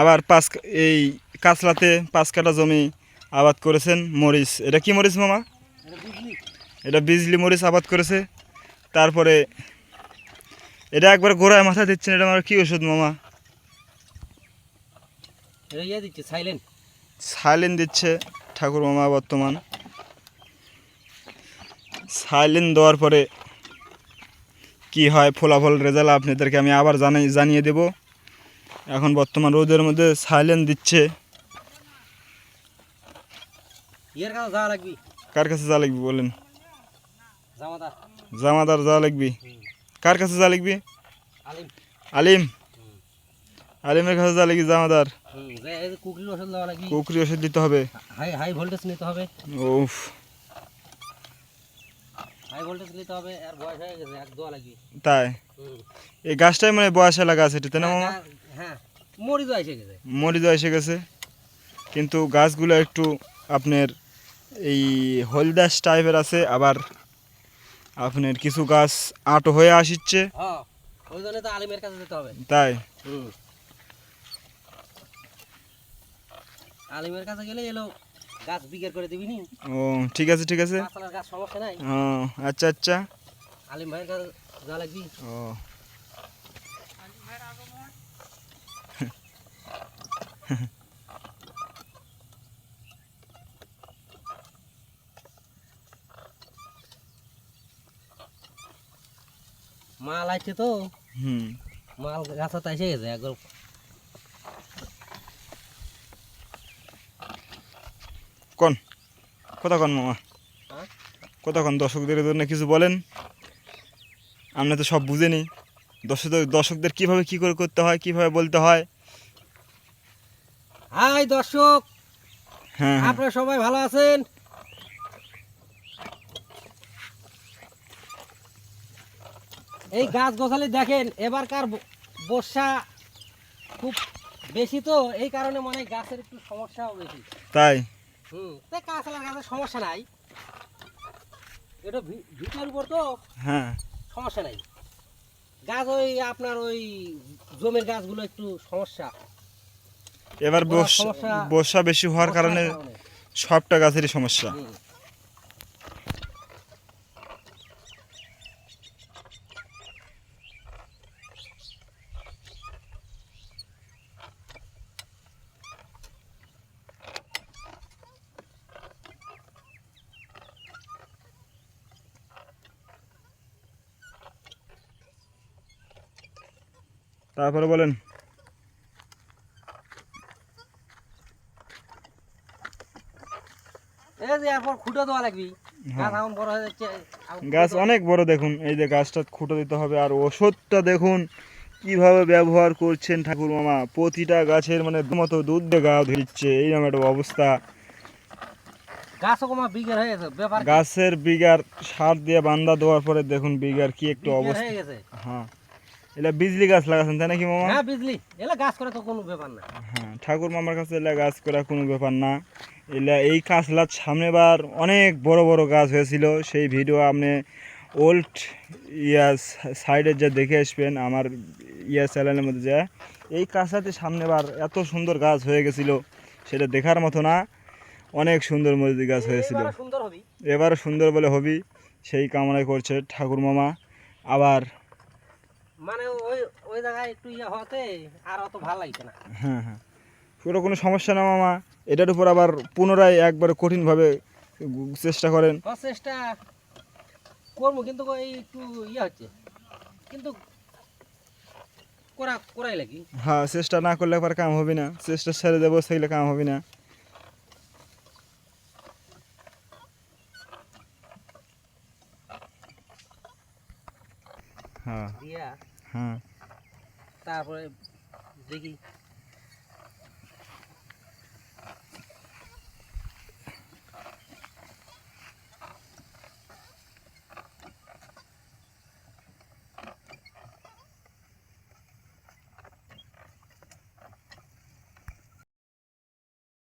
আবার পাঁচ এই কাঁচলাতে পাঁচ কাটা জমি আবাদ করেছেন মরিচ। এটা কি মরিচ মামা? এটা বিজলি মরিচ আবাদ করেছে। তারপরে এটা একবার গোড়ায় মাথা দিচ্ছেন এটা আমার কি ওষুধ মামা? সাইলেন দিচ্ছে ঠাকুর মামা বর্তমান। সাইলেন দেওয়ার পরে কি হয় ফলাফল রেজাল্ট আপনাদেরকে আমি আবার জানাই জানিয়ে দেব। এখন বর্তমান রোদের মধ্যে সাইলেন দিচ্ছে। লাগবি। কার কাছে যা লিখবি বলেন? জামাদার। যা লিখবি কার কাছে যা লিখবি আলিম। আলিম? আলিমের কাছে যা লিখবি জামাদার কুকরি ওষুধ দিতে হবে। হাই হাই ভোল্টেজ নিতে হবে। উফ। হাই ভোল্টেজ নিতে হবে আর বয়স হয়ে গেছে এক দোয়া লাগবি। তাই? এই গাছটাই মানে বয়সে লাগা আছে এটাতে না মামা? হ্যাঁ, হ্যাঁ মরি তো এসে গেছে। এসে গেছে। কিন্তু গাছগুলো একটু আপনার এই হলদাস টাইপের আছে আবার আপনার কিছু গাছ আটো হয়ে আসিচ্ছে। হ্যাঁ তাই? আলিমের কাছে গেলে এলো গাছ বিকের করে দিবি নি? ও ঠিক আছে ঠিক আছে। গাছ সমস্যা নাই? ও আচ্ছা আচ্ছা। আলিম ভাইয়ের কাছে যা লাগবি। ও। মাল আছে তো। হুম। মাল গাছতে এসে গেছে একবার কোন? কথা কোন মামা? কথা কোন? দর্শকদের জন্য কিছু বলেন। আমরা তো সব বুঝেনি দর্শকদের দর্শকদের কীভাবে কি করে করতে হয় কীভাবে বলতে হয়? হাই দর্শক! হ্যাঁ হ্যাঁ। আপনারা সবাই ভালো আছেন? এই গাছ গোছালি দেখেন এবারকার বর্ষা খুব বেশি তো এই কারণে মানে গাছের একটু সমস্যাও বেশি। তাই? হুম। সমস্যা নাই। এটা ভি- ভিটের উপর তো হ্যাঁ। সমস্যা নাই। গাছ ওই আপনার ওই জমির গাছগুলো একটু সমস্যা। এবার বর্ষা বর্ষা বেশি হওয়ার কারণে সবটা গাছেরই সমস্যা। তারপরে বলেন। গাছ হয়ে গাছ অনেক বড় দেখুন এই যে গাছটা খুঁটো দিতে হবে। আর ওষুধটা দেখুন কীভাবে ব্যবহার করছেন ঠাকুর মামা। প্রতিটা গাছের মানে মতো দুধ দিয়ে গা ধরিচ্ছে এইরকম একটা অবস্থা? গাছের বিঘার সার দিয়ে বান্দা দেওয়ার পরে দেখুন বিঘার কি একটু অবস্থা। হ্যাঁ। এটা বিজলি গাছ লাগাচ্ছেন তাই নাকি মামা? হ্যাঁ বিজলি। এলা গাছ করে তো কোনো ব্যাপার না। হ্যাঁ ঠাকুর মামার কাছে এলা গাছ করা কোনো ব্যাপার না। এলা এই কাঁচলার সামনেবার অনেক বড় বড় গাছ হয়েছিল। সেই ভিডিও আপনি ওল্ড ইয়া সাইডে যা দেখে আসবেন আমার ইয়া চ্যানেলের মধ্যে যা। এই কাঁচলাতে সামনেবার এত সুন্দর গাছ হয়ে গেছিল সেটা দেখার মতো না। অনেক সুন্দর মরিচ গাছ হয়েছিল। এবারে সুন্দর হবি। এবার সুন্দর বলে হবি। সেই কামনাই করছে ঠাকুর মামা। আবার মানে ওই ওই জায়গায় একটু ইয়ে হতে আর অত ভালো লাগছে না। হ্যাঁ হ্যাঁ। পুরো কোনো সমস্যা না মামা। এটার উপর আবার পুনরায় একবারে কঠিনভাবে চেষ্টা করেন। চেষ্টা করব কিন্তু এই একটু ইয়ে হচ্ছে। কিন্তু করা করাই লাগি। হ্যাঁ চেষ্টা না করলে একবার কাম হবে না। চেষ্টা ছেড়ে দেবো সেগুলো কাম হবে না। হ্যাঁ। তারপরে দেখি